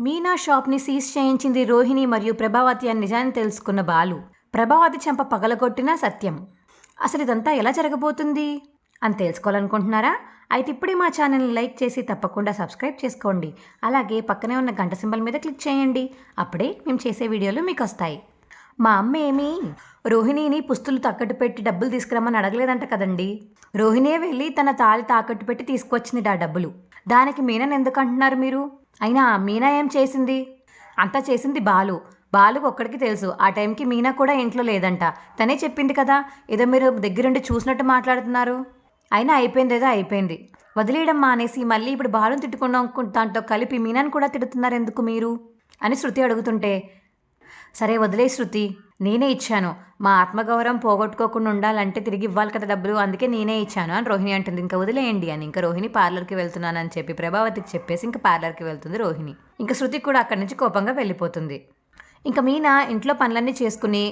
మీనా షాప్ని సీజ్ చేయించింది రోహిణి మరియు ప్రభావతి అని నిజాన్ని తెలుసుకున్న బాలు. ప్రభావతి చెంప పగలగొట్టిన సత్యం. అసలు ఇదంతా ఎలా జరగబోతుంది? అని తెలుసుకోవాలనుకుంటున్నారా? అయితే ఇప్పుడే మా ఛానల్ని లైక్ చేసి తప్పకుండా సబ్స్క్రైబ్ చేసుకోండి. అలాగే పక్కనే ఉన్న గంట సింబల్ మీద క్లిక్ చేయండి. అప్పుడే మేము చేసే వీడియోలు మీకు వస్తాయి. మా అమ్మ ఏమి? రోహిణిని పుస్తులు తాకట్టు పెట్టి డబ్బులు తీసుకురమ్మని అడగలేదంట కదండి. రోహిణి వెళ్ళి తన తాళి తాకట్టు పెట్టి తీసుకొచ్చింది ఆ డబ్బులు. దానికి మీనని ఎందుకు అంటున్నారు మీరు? అయినా మీనా ఏం చేసింది? అంతా చేసింది బాలు. బాలుకు ఒక్కడికి తెలుసు. ఆ టైంకి మీనా కూడా ఇంట్లో లేదంట. తనే చెప్పింది కదా. ఏదో మీరు దగ్గరుండి చూసినట్టు మాట్లాడుతున్నారు. అయినా అయిపోయింది ఏదో అయిపోయింది. వదిలేయడం మానేసి మళ్ళీ ఇప్పుడు బాలుని తిట్టుకున్నాం దాంట్లో కలిపి మీనాని కూడా తిడుతున్నారు ఎందుకు మీరు? అని శృతి అడుగుతుంటే సరే వదిలే శృతి. నేనే ఇచ్చాను. మా ఆత్మగౌరవం పోగొట్టుకోకుండా ఉండాలంటే తిరిగి ఇవ్వాలి కదా డబ్బులు. అందుకే నేనే ఇచ్చాను అని రోహిణి అంటుంది. ఇంకా వదిలేయండి అని. ఇంకా రోహిణి పార్లర్కి వెళ్తున్నానని చెప్పి ప్రభావతికి చెప్పేసి ఇంకా పార్లర్కి వెళ్తుంది రోహిణి. ఇంకా శృతి కూడా అక్కడి నుంచి కోపంగా వెళ్ళిపోతుంది. ఇంకా మీనా ఇంట్లో పనులన్నీ చేసుకుని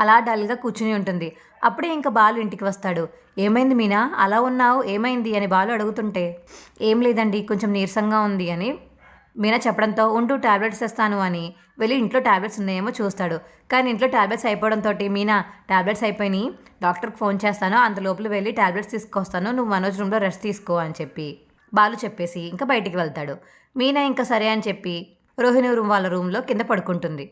అలా డల్గా కూర్చుని ఉంటుంది. అప్పుడే ఇంకా బాలు ఇంటికి వస్తాడు. ఏమైంది మీనా? అలా ఉన్నావు? ఏమైంది? అని బాలు అడుగుతుంటే ఏం లేదండి కొంచెం నీరసంగా ఉంది అని మీనా చెప్పడంతో ఉంటూ టాబ్లెట్స్ ఇస్తాను అని వెళ్ళి ఇంట్లో టాబ్లెట్స్ ఉన్నాయేమో చూస్తాడు. కానీ ఇంట్లో టాబ్లెట్స్ అయిపోవడంతో మీనా టాబ్లెట్స్ అయిపోయినాయి. డాక్టర్కి ఫోన్ చేస్తాను. అంత లోపల వెళ్ళి టాబ్లెట్స్ తీసుకొస్తాను. నువ్వు మనోజ్ రూమ్లో రెస్ట్ తీసుకో అని చెప్పి బాలు చెప్పేసి ఇంకా బయటికి వెళ్తాడు. మీనా ఇంకా సరే అని చెప్పి రోహిణి రూమ్ వాళ్ళ రూమ్లో కింద పడుకుంటుంది.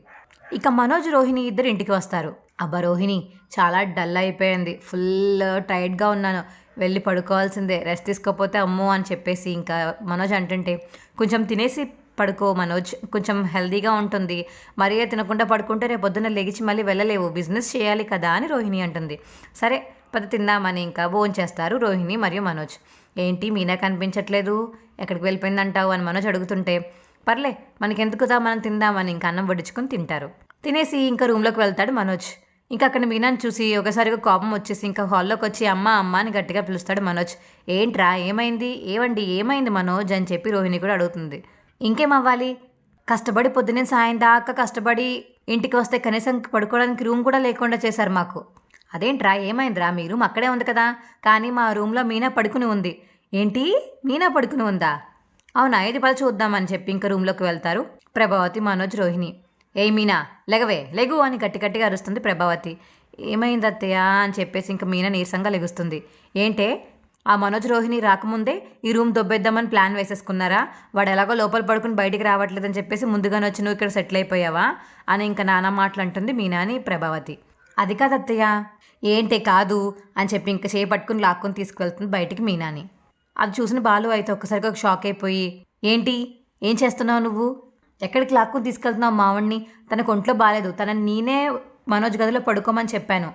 ఇక మనోజ్ రోహిణి ఇద్దరు ఇంటికి వస్తారు. అబ్బా రోహిణి చాలా డల్ అయిపోయింది. ఫుల్ టైర్డ్గా ఉన్నాను. వెళ్ళి పడుకోవాల్సిందే రెస్ట్ తీసుకోకపోతే అమ్మో అని చెప్పేసి ఇంకా మనోజ్ అంటుంటే కొంచెం తినేసి పడుకో మనోజ్ కొంచెం హెల్దీగా ఉంటుంది. మరీ తినకుండా పడుకుంటే రేపు పొద్దున్న లెగిచి మళ్ళీ వెళ్ళలేవు. బిజినెస్ చేయాలి కదా అని రోహిణి అంటుంది. సరే పద తిందామని ఇంకా భోజనం చేస్తారు రోహిణి మరియు మనోజ్. ఏంటి మీనా కనిపించట్లేదు? ఎక్కడికి వెళ్ళిపోయిందంటావు? అని మనోజ్ అడుగుతుంటే పర్లే మనకెందుకుదా మనం తిందామని ఇంకా అన్నం వడ్డించుకొని తింటారు. తినేసి ఇంకా రూమ్లోకి వెళ్తాడు మనోజ్. ఇంకా అక్కడ మీనాన్ని చూసి ఒకసారిగా కోపం వచ్చేసి ఇంకా హాల్లోకి వచ్చి అమ్మ అమ్మ అని గట్టిగా పిలుస్తాడు మనోజ్. ఏంట్రా ఏమైంది? ఏవండి ఏమైంది మనోజ్? అని చెప్పి రోహిణి కూడా అడుగుతుంది. ఇంకేం అవ్వాలి? కష్టపడి పొద్దున్నే సాయం దాకా కష్టపడి ఇంటికి వస్తే కనీసం పడుకోవడానికి రూమ్ కూడా లేకుండా చేశారు మాకు. అదేంట్రా ఏమైందిరా? మీ రూమ్ అక్కడే ఉంది కదా. కానీ మా రూమ్లో మీనా పడుకుని ఉంది. ఏంటి? మీనా పడుకుని ఉందా? అవునా ఇది పద చూద్దామని చెప్పి ఇంకా రూమ్లోకి వెళ్తారు ప్రభావతి మనోజ్ రోహిణి. ఏ మీనా లెగవే. లెగు అని గట్టి గట్టిగా అరుస్తుంది ప్రభావతి. ఏమైంది అత్తయ్య అని చెప్పేసి ఇంక మీనా నీరసంగా లెగుస్తుంది. ఏంటే? ఆ మనోజ్ రోహిణి రాకముందే ఈ రూమ్ దొబ్బేద్దామని ప్లాన్ వేసేసుకున్నారా? వాడు ఎలాగో లోపల పడుకుని బయటికి రావట్లేదని చెప్పేసి ముందుగానే వచ్చి నువ్వు ఇక్కడ సెటిల్ అయిపోయావా? అని ఇంకా నానా మాటలు అంటుంది మీనా అని ప్రభావతి. అది కాదు అత్తయ్య ఏంటే కాదు అని చెప్పి ఇంకా చేయి పట్టుకుని లాక్కుని తీసుకువెళ్తుంది బయటికి మీనాని. అది చూసిన బాలు అయితే ఒక్కసారిగా ఒక షాక్ అయిపోయి ఏంటి? ఏం చేస్తున్నావు నువ్వు? ఎక్కడికి లాక్కుని తీసుకెళ్తున్నావు మావణ్ణి? తనకు ఒంట్లో బాగాలేదు తనని నేనే మనోజ్ గదిలో పడుకోమని చెప్పాను.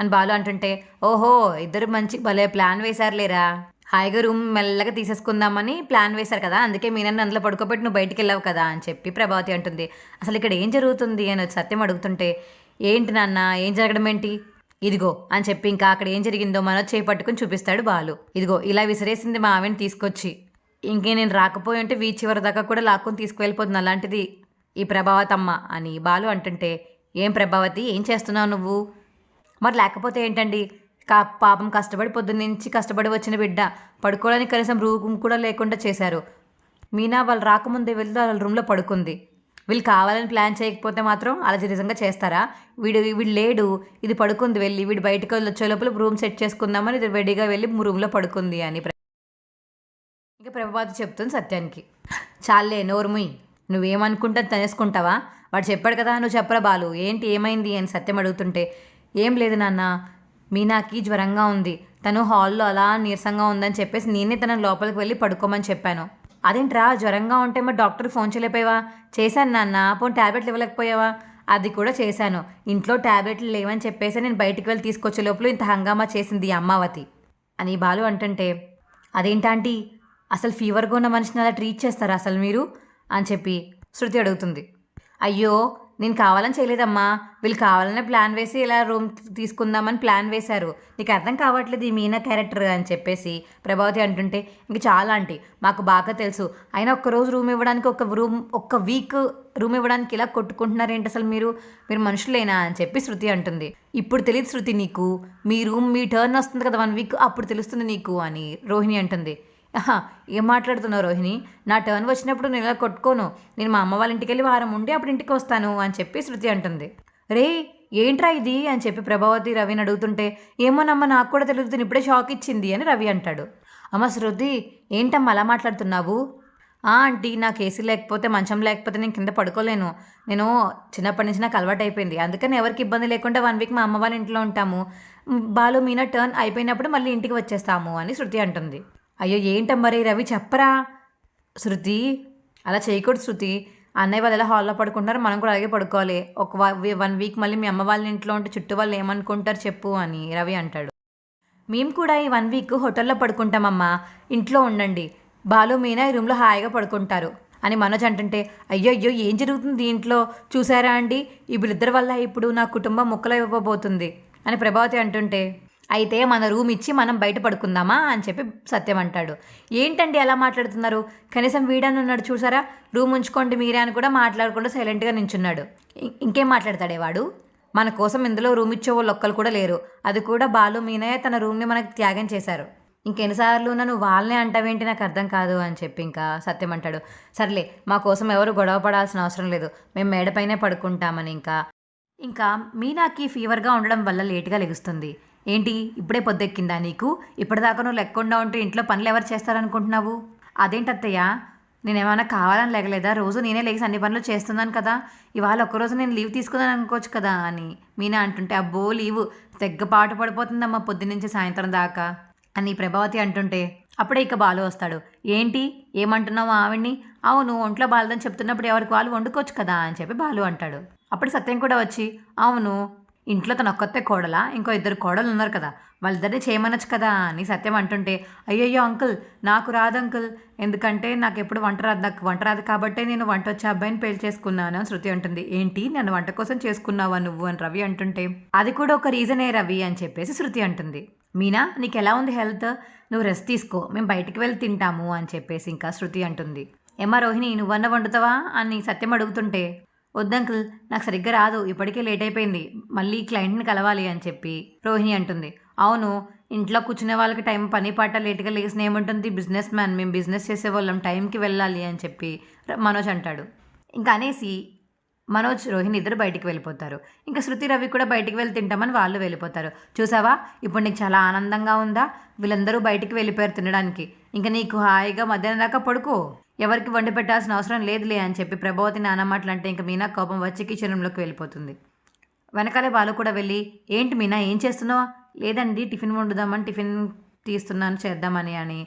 అని బాలు అంటుంటే ఓహో ఇద్దరు మంచి భలే ప్లాన్ వేశారులేరా. హాయిగా రూమ్ మెల్లగా తీసేసుకుందామని ప్లాన్ వేశారు కదా. అందుకే మీ నన్ను అందులో పడుకోబెట్టి నువ్వు బయటికి వెళ్ళావు కదా అని చెప్పి ప్రభావతి అంటుంది. అసలు ఇక్కడ ఏం జరుగుతుంది అని సత్యం అడుగుతుంటే ఏంటి నాన్న ఏం జరగడం ఏంటి? ఇదిగో అని చెప్పి ఇంకా అక్కడ ఏం జరిగిందో మనోజ్ చేయి పట్టుకుని చూపిస్తాడు బాలు. ఇదిగో ఇలా విసిరేసింది మా ఆవిడని తీసుకొచ్చి. ఇంకే నేను రాకపోయి ఉంటే వీ చివరి దాకా కూడా లాక్కొని తీసుకువెళ్ళిపోతుంది అలాంటిది ఈ ప్రభావతమ్మ అని బాలు అంటుంటే ఏం ప్రభావతి ఏం చేస్తున్నావు నువ్వు? మరి లేకపోతే ఏంటండి? కా పాపం కష్టపడి పొద్దున్నుంచి కష్టపడి వచ్చిన బిడ్డ పడుకోవడానికి కనీసం రూమ్ కూడా లేకుండా చేశారు. మీనా వాళ్ళు రాకముందే వెళ్ళి వాళ్ళ రూమ్లో పడుకుంది. వీళ్ళు కావాలని ప్లాన్ చేయకపోతే మాత్రం అలా నిజంగా చేస్తారా? వీడు వీడు లేడు ఇది పడుకుంది వెళ్ళి వీడు బయటకు వెళ్ళి వచ్చే లోపల రూమ్ సెట్ చేసుకుందామని ఇది రెడీగా వెళ్ళి రూమ్లో పడుకుంది అని ఇక ప్రభావతి చెప్తుంది సత్యానికి. చాలే నోరుముయ్ నువ్వేమనుకుంటా తనేసుకుంటావా? వాడు చెప్పాడు కదా నువ్వు చెప్పరా బాలు? ఏంటి ఏమైంది అని సత్యం అడుగుతుంటే ఏం లేదు నాన్న మీనాకి జ్వరంగా ఉంది. తను హాల్లో అలా నీరసంగా ఉందని చెప్పేసి నేనే తన లోపలికి వెళ్ళి పడుకోమని చెప్పాను. అదేంట్రా జ్వరంగా ఉంటే మరి డాక్టర్కి ఫోన్ చేయలేకపోయావా? చేశాను నాన్న పోనీ ట్యాబ్లెట్లు ఇవ్వలేకపోయావా? అది కూడా చేశాను. ఇంట్లో ట్యాబ్లెట్లు లేవని చెప్పేసి నేను బయటికి వెళ్ళి తీసుకొచ్చే లోపల ఇంత హంగామా చేసింది ఈ అమ్మావతి. అని బాలు అంటుంటే అదేంటాంటీ అసలు ఫీవర్గా ఉన్న మనిషిని అలా ట్రీట్ చేస్తారా అసలు మీరు? అని చెప్పి శృతి అడుగుతుంది. అయ్యో నేను కావాలని చేయలేదమ్మా. వీళ్ళు కావాలనే ప్లాన్ వేసి ఇలా రూమ్ తీసుకుందామని ప్లాన్ వేశారు. నీకు అర్థం కావట్లేదు ఈ మీనా క్యారెక్టర్ అని చెప్పేసి ప్రభావతి అంటుంటే ఇంక చాలా ఆంటీ మాకు బాగా తెలుసు. అయినా ఒక్క రోజు రూమ్ ఇవ్వడానికి ఒక రూమ్ ఒక్క వీక్ రూమ్ ఇవ్వడానికి ఇలా కొట్టుకుంటున్నారు ఏంటి అసలు మీరు? మీరు మనుషులేనా? అని చెప్పి శృతి అంటుంది. ఇప్పుడు తెలియదు శృతి నీకు. మీ రూమ్ మీ టర్న్ వస్తుంది కదా వన్ వీక్ అప్పుడు తెలుస్తుంది నీకు అని రోహిణి అంటుంది. ఏం మాట్లాడుతున్నావు రోహిణి? నా టర్న్ వచ్చినప్పుడు నేను ఇలా కొట్టుకోను. నేను మా అమ్మ వాళ్ళ ఇంటికి వెళ్ళి వారం ఉండి అప్పుడు ఇంటికి వస్తాను అని చెప్పి శృతి అంటుంది. రే ఏంట్రా ఇది అని చెప్పి ప్రభావతి రవిని అడుగుతుంటే ఏమోనమ్మ నాకు కూడా తెలుగుతుంది ఇప్పుడే షాక్ ఇచ్చింది అని రవి అంటాడు. అమ్మ శృతి ఏంటమ్మా అలా మాట్లాడుతున్నావు? ఆ ఆంటీ నాకు ఏసీ లేకపోతే మంచం లేకపోతే నేను కింద పడుకోలేను. నేను చిన్నప్పటి నుంచి నాకు అలవాటు అయిపోయింది. అందుకని ఎవరికి ఇబ్బంది లేకుండా వన్ వీక్ మా అమ్మ వాళ్ళ ఇంట్లో ఉంటాము. బాలు మీనా టర్న్ అయిపోయినప్పుడు మళ్ళీ ఇంటికి వచ్చేస్తాము అని శృతి అంటుంది. అయ్యో ఏంటమ్మరే రవి చెప్పరా? శృతి అలా చేయకూడదు శృతి. అన్నయ్య వాళ్ళు ఎలా హాల్లో పడుకుంటారో మనం కూడా అలాగే పడుకోవాలి. ఒక వన్ వీక్ మళ్ళీ మీ అమ్మ వాళ్ళ ఇంట్లో ఉంటే చుట్టూ వాళ్ళు ఏమనుకుంటారు చెప్పు అని రవి అంటాడు. మేము కూడా ఈ వన్ వీక్ హోటల్లో పడుకుంటామమ్మా. ఇంట్లో ఉండండి. బాలు మీనా ఈ రూమ్లో హాయిగా పడుకుంటారు అని మనోజ్ అంటుంటే అయ్యో అయ్యో ఏం జరుగుతుంది దీంట్లో? చూసారా అండి? ఈ వీళ్ళిద్దరి వల్ల ఇప్పుడు నా కుటుంబం ముక్కలైపోబోతుంది అని ప్రభావతి అంటుంటే అయితే మన రూమ్ ఇచ్చి మనం బయట పడుకుందామా అని చెప్పి సత్యం అంటాడు. ఏంటండి ఎలా మాట్లాడుతున్నారు? కనీసం వీడని ఉన్నాడు చూసారా? రూమ్ ఉంచుకోండి మీరే అని కూడా మాట్లాడకుండా సైలెంట్గా నించున్నాడు. ఇంకేం మాట్లాడతాడే వాడు? మన కోసం ఇందులో రూమ్ ఇచ్చే వాళ్ళు ఒక్కరు కూడా లేరు. అది కూడా బాలు మీనయ్య తన రూమ్ని మనకు త్యాగం చేశారు. ఇంకెన్నిసార్లు నన్ను వాళ్ళనే అంటావేంటి నాకు అర్థం కాదు అని చెప్పి ఇంకా సత్యం అంటాడు. సర్లే మా కోసం ఎవరు గొడవ పడాల్సిన అవసరం లేదు. మేము మేడపైనే పడుకుంటామని ఇంకా ఇంకా మీనాకి ఫీవర్గా ఉండడం వల్ల లేటుగా లెగుస్తుంది. ఏంటి? ఇప్పుడే పొద్దెక్కిందా నీకు? ఇప్పటిదాకా నువ్వు లెక్కకుండా ఉంటే ఇంట్లో పనులు ఎవరు చేస్తారనుకుంటున్నావు? అదేంటత్తయ్య నేనేమైనా కావాలని లేగలేదా? రోజు నేనే లేచి అన్ని పనులు చేస్తున్నాను కదా. ఇవాళ ఒక్కరోజు నేను లీవ్ తీసుకున్నాను అనుకోవచ్చు కదా అని. మీనా అంటుంటే అబ్బో లీవు. తెగ్గ పాటు పడిపోతుందమ్మా పొద్దున్నుంచి సాయంత్రం దాకా అని ప్రభావతి అంటుంటే అప్పుడే ఇక బాలు వస్తాడు. ఏంటి? ఏమంటున్నావు ఆవిడ్ని? అవును ఒంట్లో బాలదని చెప్తున్నప్పుడు ఎవరికి వాళ్ళు వండుకోవచ్చు కదా అని చెప్పి బాలు అంటాడు. అప్పుడు సత్యం కూడా వచ్చి అవును ఇంట్లో తన ఒక్కతే కోడలా ఇంకో ఇద్దరు కోడలు ఉన్నారు కదా వాళ్ళిద్దరిని చేయమనొచ్చు కదా అని సత్యం అంటుంటే అయ్యయ్యో అంకుల్ నాకు రాదు అంకుల్ ఎందుకంటే నాకు ఎప్పుడు వంట రాదు నాకు వంట రాదు కాబట్టే నేను వంట వచ్చే అబ్బాయిని పెళ్ళి చేసుకున్నాను అని శృతి అంటుంది. ఏంటి నన్ను వంట కోసం చేసుకున్నావా నువ్వు అని రవి అంటుంటే అది కూడా ఒక రీజనే రవి అని చెప్పేసి శృతి అంటుంది. మీనా నీకు ఎలా ఉంది హెల్త్? నువ్వు రెస్ట్ తీసుకో మేము బయటికి వెళ్ళి తింటాము అని చెప్పేసి ఇంకా శృతి అంటుంది. ఏమా రోహిణి నువ్వన్న వండుతావా? అని సత్యం అడుగుతుంటే వద్దంకుల్ నాకు సరిగ్గా రాదు ఇప్పటికే లేట్ అయిపోయింది మళ్ళీ క్లయింట్ని కలవాలి అని చెప్పి రోహిణి అంటుంది. అవును ఇంట్లో కూర్చునే వాళ్ళకి టైం పని పాట లేట్గా లేచిన ఏముంటుంది? బిజినెస్ మ్యాన్ మేము బిజినెస్ చేసేవాళ్ళం టైంకి వెళ్ళాలి అని చెప్పి మనోజ్ అంటాడు. ఇంకా అనేసి మనోజ్ రోహిణి ఇద్దరు బయటికి వెళ్ళిపోతారు. ఇంకా శృతి రవి కూడా బయటికి వెళ్ళి తింటామని వాళ్ళు వెళ్ళిపోతారు. చూసావా? ఇప్పుడు నీకు చాలా ఆనందంగా ఉందా? వీళ్ళందరూ బయటికి వెళ్ళిపోయారు తినడానికి. ఇంకా నీకు హాయిగా మధ్యాహ్నం దాకా పడుకో. ఎవరికి వండి పెట్టాల్సిన అవసరం లేదులే అని చెప్పి ప్రభావతి నాన్న మాటలు అంటే మీనా కోపం వచ్చి కిచెన్లోకి వెళ్ళిపోతుంది. వెనకాలే బాలు కూడా వెళ్ళి ఏంటి మీనా ఏం చేస్తున్నావా? లేదండి టిఫిన్ వండుదామని టిఫిన్ తీస్తున్నాను చేద్దామని అని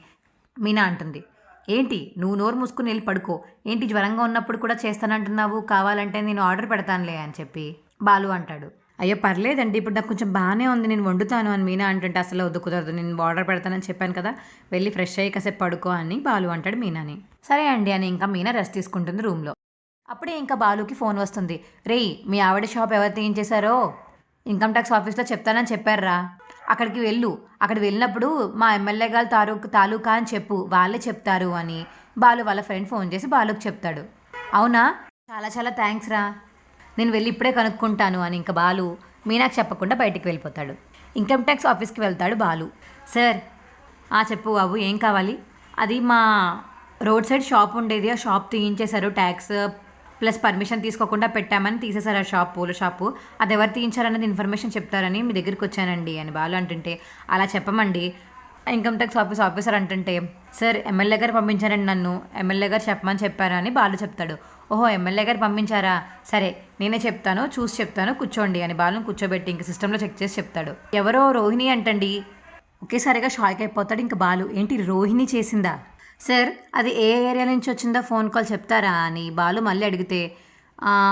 మీనా అంటుంది. ఏంటి నువ్వు నోరు మూసుకుని వెళ్ళి పడుకో. ఏంటి జ్వరంగా ఉన్నప్పుడు కూడా చేస్తానంటున్నావు? కావాలంటే నేను ఆర్డర్ పెడతానులే అని చెప్పి బాలు అంటాడు. అయ్యో పర్లేదండి. ఇప్పుడు నాకు కొంచెం బాగానే ఉంది. నేను వండుతాను అని మీనా అంటుంటే అసలు వద్దు కుదరదు. నేను ఆర్డర్ పెడతానని చెప్పాను కదా. వెళ్ళి ఫ్రెష్ అయ్యి కాసేపు పడుకో అని బాలు అంటాడు మీనాని. సరే అండి అని ఇంకా మీనా రెస్ట్ తీసుకుంటుంది రూమ్లో. అప్పుడే ఇంకా బాలుకి ఫోన్ వస్తుంది. రేయ్ మీ ఆవిడ షాప్ ఎవరు తీయించేశారో? ఇన్కమ్ ట్యాక్స్ ఆఫీస్లో చెప్తానని చెప్పారా? అక్కడికి వెళ్ళు. అక్కడ వెళ్ళినప్పుడు మా ఎమ్మెల్యే గారు తాలూకు తాలూకా అని చెప్పు. వాళ్ళే చెప్తారు అని బాలు వాళ్ళ ఫ్రెండ్ ఫోన్ చేసి బాలుకి చెప్తాడు. అవునా? చాలా చాలా థ్యాంక్స్ రా. నేను వెళ్ళి ఇప్పుడే కనుక్కుంటాను అని ఇంకా బాలు మీనాకు చెప్పకుండా బయటికి వెళ్ళిపోతాడు. ఇన్కమ్ ట్యాక్స్ ఆఫీస్కి వెళ్తాడు బాలు. సార్ ఆ చెప్పు బాబు ఏం కావాలి? అది మా రోడ్ సైడ్ షాప్ ఉండేది. ఆ షాప్ తీయించేశారు ట్యాక్స్. ప్లస్ పర్మిషన్ తీసుకోకుండా పెట్టామని తీసేశారు ఆ షాప్ పూల షాపు. అది ఎవరు తీయించారనేది ఇన్ఫర్మేషన్ చెప్తారని మీ దగ్గరికి వచ్చానండి అని బాలు అంటుంటే అలా చెప్పమండి. ఇన్కమ్ ట్యాక్స్ ఆఫీస్ ఆఫీసర్ అంటుంటే సార్ ఎమ్మెల్యే గారు పంపించారండి నన్ను. ఎమ్మెల్యే గారు చెప్పమని చెప్పారని బాలు చెప్తాడు. ఓహో ఎమ్మెల్యే గారు పంపించారా? సరే నేనే చెప్తాను చూసి చెప్తాను కూర్చోండి అని బాలుని కూర్చోబెట్టి ఇంక సిస్టంలో చెక్ చేసి చెప్తాడు. ఎవరో రోహిణి అంటండి. ఒకేసారిగా షాక్ అయిపోతాడు ఇంక బాలు. ఏంటి రోహిణి చేసిందా? సార్ అది ఏ ఏరియా నుంచి వచ్చిందో ఫోన్ కాల్ చెప్తారా అని బాలు మళ్ళీ అడిగితే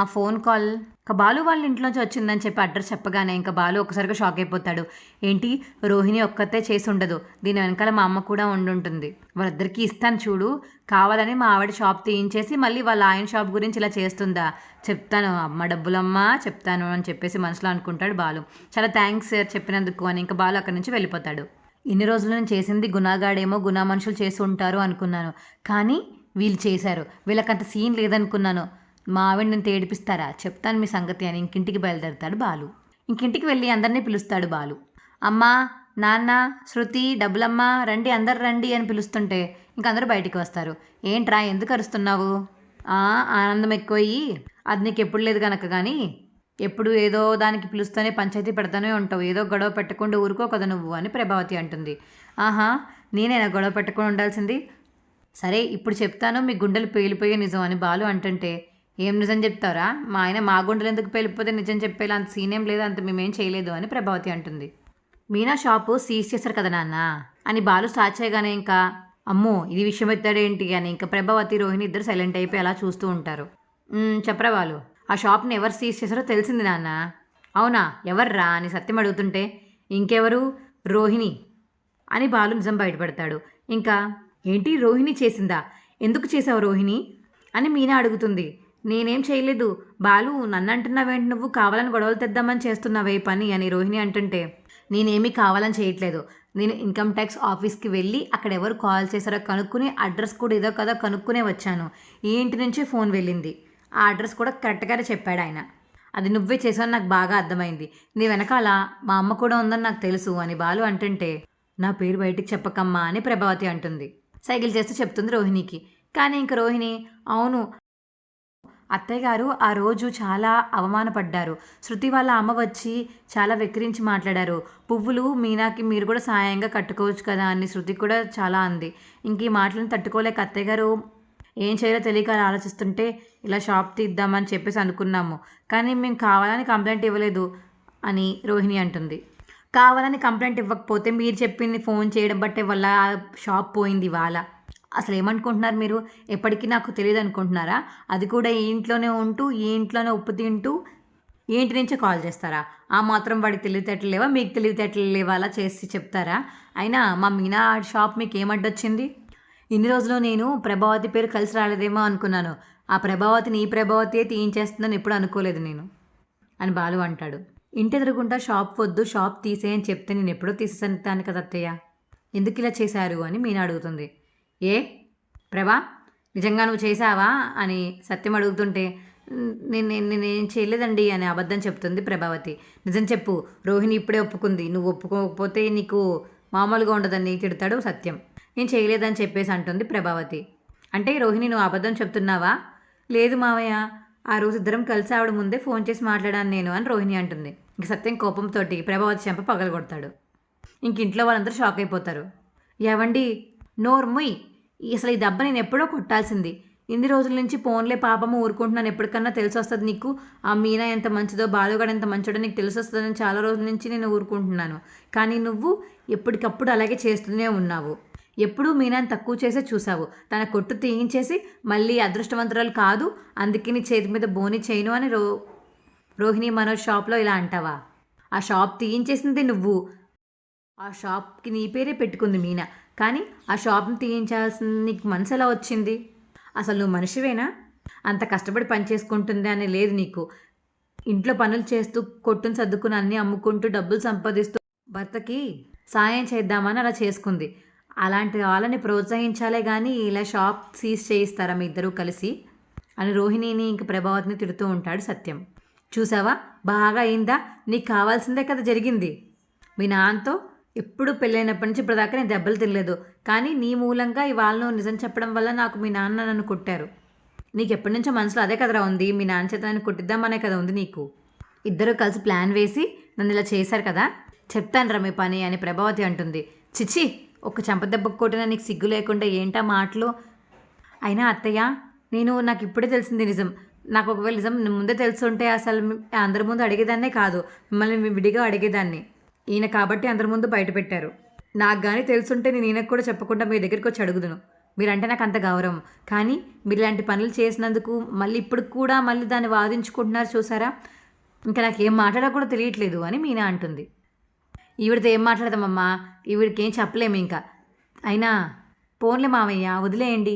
ఫోన్ కాల్. ఇంకా బాలు వాళ్ళ ఇంట్లోంచి వచ్చిందని చెప్పి అడ్రస్ చెప్పగానే ఇంకా బాలు ఒకసారిగా షాక్ అయిపోతాడు. ఏంటి? రోహిణి ఒక్కతే చేసి ఉండదు. దీని వెనకాల మా అమ్మ కూడా ఉండుంటుంది వాళ్ళిద్దరికీ ఇస్తాను చూడు. కావాలని మా ఆవిడ షాప్ తీయించేసి మళ్ళీ వాళ్ళ ఆయన షాప్ గురించి ఇలా చేస్తుందా? చెప్తాను. అమ్మ డబ్బులమ్మా చెప్తాను అని చెప్పేసి మనసులో అనుకుంటాడు బాలు. చాలా థ్యాంక్స్ సార్ చెప్పినందుకు అని ఇంకా బాలు అక్కడి నుంచి వెళ్ళిపోతాడు. ఇన్ని రోజులు నేను చేసింది గుణాగాడేమో గుణా మనుషులు చేసి ఉంటారు అనుకున్నాను. కానీ వీళ్ళు చేశారు. వీళ్ళకంత సీన్ లేదనుకున్నాను. మా ఆవిడ నేను తేడిపిస్తారా? చెప్తాను మీ సంగతి అని ఇంకింటికి బయలుదేరుతాడు బాలు. ఇంకింటికి వెళ్ళి అందరినీ పిలుస్తాడు బాలు. అమ్మా నాన్న శృతి డబ్బులమ్మ రండి అందరు రండి అని పిలుస్తుంటే ఇంకందరూ బయటికి వస్తారు. ఏంట్రా ఎందుకు అరుస్తున్నావు? "ఆ, ఆనందం ఎక్కువయ్యి. అది నీకు ఎప్పుడు లేదు కనుక కానీ ఎప్పుడు ఏదో దానికి పిలుస్తూనే పంచాయతీ పెడతానే ఉంటావు. ఏదో గొడవ పెట్టకుండా ఊరుకో కదా నువ్వు అని ప్రభావతి అంటుంది. ఆహా నేనేనా గొడవ పెట్టకుండా ఉండాల్సింది? సరే ఇప్పుడు చెప్తాను మీ గుండెలు పేలిపోయే నిజం అని బాలు అంటుంటే ఏం నిజం చెప్తారా? మా ఆయన మా గుండెలు ఎందుకు పేలిపోతే నిజం చెప్పేలా అంత సీన్ ఏం లేదు అంత మేమేం చేయలేదు అని ప్రభావతి అంటుంది. మీనా షాపు సీజ్ చేశారు కదా నాన్న? అని బాలు స్టార్ట్ చేయగానే ఇంకా అమ్మో ఇది విషయం ఎత్తాడేంటి అని ఇంకా ప్రభావతి రోహిణి ఇద్దరు సైలెంట్ అయిపోయి అలా చూస్తూ ఉంటారు. చెప్పరా బాలు? ఆ షాప్ని ఎవరు సీజ్ చేశారో తెలిసింది నాన్న. అవునా ఎవర్రా అని సత్యం అడుగుతుంటే ఇంకెవరు? రోహిణి అని బాలు నిజం బయటపడతాడు. ఇంకా ఏంటి రోహిణి చేసిందా? ఎందుకు చేసావు రోహిణి? అని మీనా అడుగుతుంది. నేనేం చేయలేదు. బాలు నన్ను అంటున్నావేంటి నువ్వు? కావాలని గొడవలు తెద్దామని చేస్తున్నావే పని అని రోహిణి అంటుంటే నేనేమీ కావాలని చేయట్లేదు. నేను ఇన్కమ్ ట్యాక్స్ ఆఫీస్కి వెళ్ళి అక్కడ ఎవరు కాల్ చేశారో కనుక్కుని అడ్రస్ కూడా ఏదో కదా కనుక్కునే వచ్చాను. ఈ ఇంటి నుంచే ఫోన్ వెళ్ళింది. ఆ అడ్రస్ కూడా కరెక్ట్గానే చెప్పాడు ఆయన. అది నువ్వే చేసావని నాకు బాగా అర్థమైంది. నీ వెనకాల మా అమ్మ కూడా ఉందని నాకు తెలుసు అని బాలు అంటుంటే నా పేరు బయటికి చెప్పకమ్మా అని ప్రభావతి అంటుంది. సైకిల్ చేస్తూ చెప్తుంది రోహిణికి. కానీ ఇంక రోహిణి అవును అత్తయ్య గారు ఆ రోజు చాలా అవమానపడ్డారు. శృతి వాళ్ళ అమ్మ వచ్చి చాలా వెక్కిరించి మాట్లాడారు. పువ్వులు మీనాకి మీరు కూడా సాయంగా కట్టుకోవచ్చు కదా అని శృతి కూడా చాలా అంది. ఇంక ఈ మాటలను తట్టుకోలేక అత్తయ్య గారు ఏం చేయాలో తెలియక ఆలోచిస్తుంటే ఇలా షాప్ తీద్దామని చెప్పేసి అనుకున్నాము కానీ మేము కావాలని కంప్లైంట్ ఇవ్వలేదు అని రోహిణి అంటుంది. కావాలని కంప్లైంట్ ఇవ్వకపోతే మీరు చెప్పింది ఫోన్ చేయడం బట్టే వల్ల షాప్ పోయింది ఇవాళ. అసలు ఏమనుకుంటున్నారు మీరు? ఎప్పటికీ నాకు తెలియదు అనుకుంటున్నారా అది కూడా ఈ ఇంట్లోనే ఉంటూ ఈ ఇంట్లోనే ఉప్పు తింటూ ఏంటి ఇంటి నుంచే కాల్ చేస్తారా? ఆ మాత్రం వాడికి తెలివితేటలు లేవా? మీకు తెలివితేటలు లేవా? అలా చేసి చెప్తారా? అయినా మా మీనా షాప్ మీకు ఏమడ్డొచ్చింది ఇన్ని రోజులు నేను ప్రభావతి పేరు కలిసి రాలేదేమో అనుకున్నాను. ఆ ప్రభావతిని ఈ ప్రభావతి తీయించేస్తుందని ఎప్పుడు అనుకోలేదు నేను. అని బాలు అంటాడు. ఇంటి ఎదురుగుంటా షాప్ వద్దు షాప్ తీసేయని చెప్తే నేను ఎప్పుడో తీసేసాను కదా అత్తయ్య. ఎందుకు ఇలా చేశారు అని మీనా అడుగుతుంది. ఏ? ప్రభా నిజంగా నువ్వు చేసావా అని సత్యం అడుగుతుంటే నేను నేనేం చేయలేదండి అని అబద్ధం చెప్తుంది ప్రభావతి. నిజం చెప్పు రోహిణి ఇప్పుడే ఒప్పుకుంది. నువ్వు ఒప్పుకోకపోతే నీకు మామూలుగా ఉండదని తిడతాడు సత్యం. నేను చేయలేదని చెప్పేసి అంటుంది ప్రభావతి. అంటే రోహిణి నువ్వు అబద్ధం చెప్తున్నావా? లేదు మావయ్య. ఆ రోజు ఇద్దరం కలిసి ఆవిడ ముందే ఫోన్ చేసి మాట్లాడాను నేను అని రోహిణి అంటుంది. ఇంక సత్యం కోపంతో ప్రభావతి చెంప పగలగొడతాడు. ఇంక ఇంట్లో వాళ్ళందరూ షాక్ అయిపోతారు. ఏవండి? నోర్ముయ్ అసలు ఈ దెబ్బ నేను ఎప్పుడో కొట్టాల్సింది. ఇన్ని రోజుల నుంచి పోన్లే పాపము ఊరుకుంటున్నాను. ఎప్పటికన్నా తెలిసి వస్తుంది నీకు ఆ మీనా ఎంత మంచిదో బాలుగాడు ఎంత మంచిదో నీకు తెలిసి వస్తుందని చాలా రోజుల నుంచి నేను ఊరుకుంటున్నాను. కానీ నువ్వు ఎప్పటికప్పుడు అలాగే చేస్తూనే ఉన్నావు. ఎప్పుడూ మీనాని తక్కువ చేసే చూసావు. తన కొట్టు తీయించేసి మళ్ళీ అదృష్టవంతురాలు కాదు అందుకే నీ చేతి మీద బోని చేయను అని రో రోహిణి మనోజ్ షాప్లో ఇలా అంటావా? ఆ షాప్ తీయించేసింది నువ్వు. ఆ షాప్కి నీ పేరే పెట్టుకుంది మీనా. కానీ ఆ షాప్ని తీయించాల్సిన నీకు మనసు ఎలా వచ్చింది? అసలు నువ్వు మనిషివేనా? అంత కష్టపడి పని చేసుకుంటుంది అని లేదు నీకు. ఇంట్లో పనులు చేస్తూ కొట్టును సర్దుకుని అన్నీ అమ్ముకుంటూ డబ్బులు సంపాదిస్తూ భర్తకి సాయం చేద్దామని అలా చేసుకుంది. అలాంటి వాళ్ళని ప్రోత్సహించాలే కానీ ఇలా షాప్ సీజ్ చేయిస్తారా మీ ఇద్దరూ కలిసి? అని రోహిణిని ఇంక ప్రభావతిని తిడుతూ ఉంటాడు సత్యం. చూసావా? బాగా అయిందా? నీకు కావాల్సిందే కదా జరిగింది. మీ నాన్నతో ఎప్పుడు పెళ్ళైనప్పటి నుంచి ఇప్పటిదాకా నేను దెబ్బలు తినలేదు. కానీ నీ మూలంగా ఇవాళ నువ్వు నిజం చెప్పడం వల్ల నాకు మీ నాన్న నన్ను కొట్టారు. నీకు ఎప్పటి నుంచో మనసులో అదే కదరా ఉంది మీ నాన్న చేత నన్ను కొట్టిద్దామనే కదా ఉంది నీకు. ఇద్దరు కలిసి ప్లాన్ వేసి నన్ను ఇలా చేశారు కదా? చెప్తాను మీ పని అని ప్రభావతి అంటుంది. చిచి ఒక చెంపదెబ్బకు కొట్టిన నీకు సిగ్గు లేకుండా ఏంటా మాటలు? అయినా అత్తయ్య నేను నాకు ఇప్పుడే తెలిసింది నిజం. నాకు ఒకవేళ నిజం ముందే తెలుసుంటే అసలు అందరి ముందు అడిగేదాన్నే కాదు. మిమ్మల్ని విడిగా అడిగేదాన్ని. ఈయన కాబట్టి అందరి ముందు బయట పెట్టారు. నాకు కానీ తెలుసుంటే నేను ఈయనకు కూడా చెప్పకుండా మీ దగ్గరికి వచ్చి అడుగుదును. మీరంటే నాకు అంత గౌరవం. కానీ మీరు ఇలాంటి పనులు చేసినందుకు మళ్ళీ ఇప్పుడు కూడా మళ్ళీ దాన్ని వాదించుకుంటున్నారు చూసారా? ఇంకా నాకు ఏం మాట్లాడా కూడా తెలియట్లేదు అని మీనా అంటుంది. ఈవిడితో ఏం మాట్లాడదామమ్మా ఈవిడికి ఏం చెప్పలేము ఇంకా. అయినా పోన్లే మావయ్య వదిలేయండి.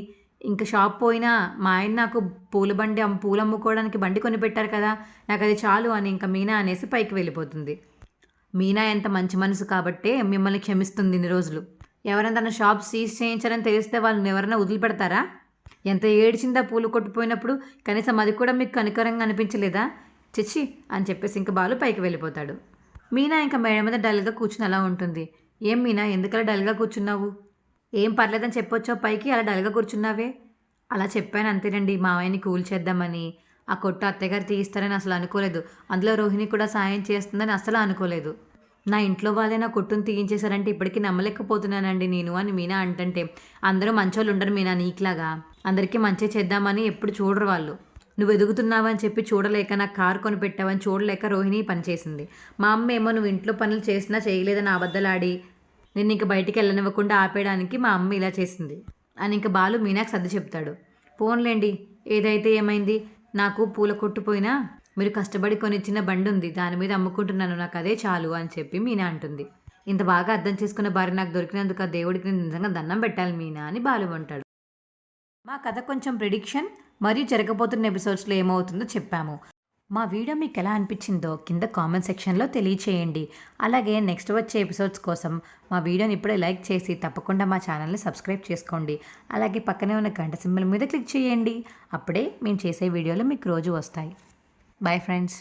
ఇంకా షాప్ పోయినా మా ఆయన నాకు పూల బండి పూలు అమ్ముకోవడానికి బండి కొని పెట్టారు కదా నాకు అది చాలు అని ఇంకా మీనా అనేసి పైకి వెళ్ళిపోతుంది. మీనా ఎంత మంచి మనసు కాబట్టే మిమ్మల్ని క్షమిస్తుంది ఇన్ని రోజులు. ఎవరైనా తన షాప్ సీజ్ చేయించారని తెలిస్తే వాళ్ళని ఎవరైనా వదిలిపెడతారా? ఎంత ఏడ్చిందా పూలు కొట్టిపోయినప్పుడు కనీసం అది కూడా మీకు కనికరంగా అనిపించలేదా? చిచ్చి అని చెప్పేసి ఇంక బాలు పైకి వెళ్ళిపోతాడు. మీనా ఇంకా మేడ మీద డల్గా కూర్చుని అలా ఉంటుంది. ఏం మీనా ఎందుకలా డల్గా కూర్చున్నావు? ఏం పర్లేదని చెప్పొచ్చావు పైకి అలా డల్గా కూర్చున్నావే? అలా చెప్పాను అంతేనండి మా ఆయన్ని కూల్ చేద్దామని. ఆ కొట్టు అత్తగారు తీయిస్తారని అసలు అనుకోలేదు. అందులో రోహిణి కూడా సాయం చేస్తుందని అసలు అనుకోలేదు. నా ఇంట్లో వాళ్ళే నా కొట్టును తీయించేశారంటే ఇప్పటికీ నమ్మలేకపోతున్నానండి నేను అని మీనా అంటంటే. అందరూ మంచోళ్ళు ఉండరు మీనా నీకులాగా. అందరికీ మంచి చేద్దామని ఎప్పుడు చూడరు వాళ్ళు. నువ్వు ఎదుగుతున్నావని చెప్పి చూడలేక నాకు కారు కొనిపెట్టావని చూడలేక రోహిణి పనిచేసింది మా అమ్మ ఏమో నువ్వు ఇంట్లో పనులు చేసినా చేయలేదని అబద్ధలాడి నేను ఇంక బయటికి వెళ్ళనివ్వకుండా ఆపేయడానికి మా అమ్మ ఇలా చేసింది. అని ఇంక బాలు మీనాకు సర్ది చెప్తాడు. పోన్లేండి ఏదైతే ఏమైంది? నాకు పూల కొట్టుపోయినా మీరు కష్టపడి కొనిచ్చిన బండి ఉంది దాని మీద అమ్ముకుంటున్నాను నాకు అదే చాలు అని చెప్పి మీనా అంటుంది. ఇంత బాగా అర్థం చేసుకున్న భార్య నాకు దొరికినందుకు ఆ దేవుడికి నేను నిజంగా దండం పెట్టాలి మీనా అని బాలు అంటాడు. మా కథ కొంచెం ప్రిడిక్షన్ మరియు జరగబోతున్న ఎపిసోడ్స్లో ఏమవుతుందో చెప్పాము. మా వీడియో మీకు ఎలా అనిపించిందో కింద కామెంట్ సెక్షన్లో తెలియచేయండి. అలాగే నెక్స్ట్ వచ్చే ఎపిసోడ్స్ కోసం మా వీడియోని ఇప్పుడే లైక్ చేసి తప్పకుండా మా ఛానల్ని సబ్స్క్రైబ్ చేసుకోండి. అలాగే పక్కనే ఉన్న గంట సింబల్ మీద క్లిక్ చేయండి. అప్పుడే మేము చేసే వీడియోలు మీకు రోజు వస్తాయి. Bye friends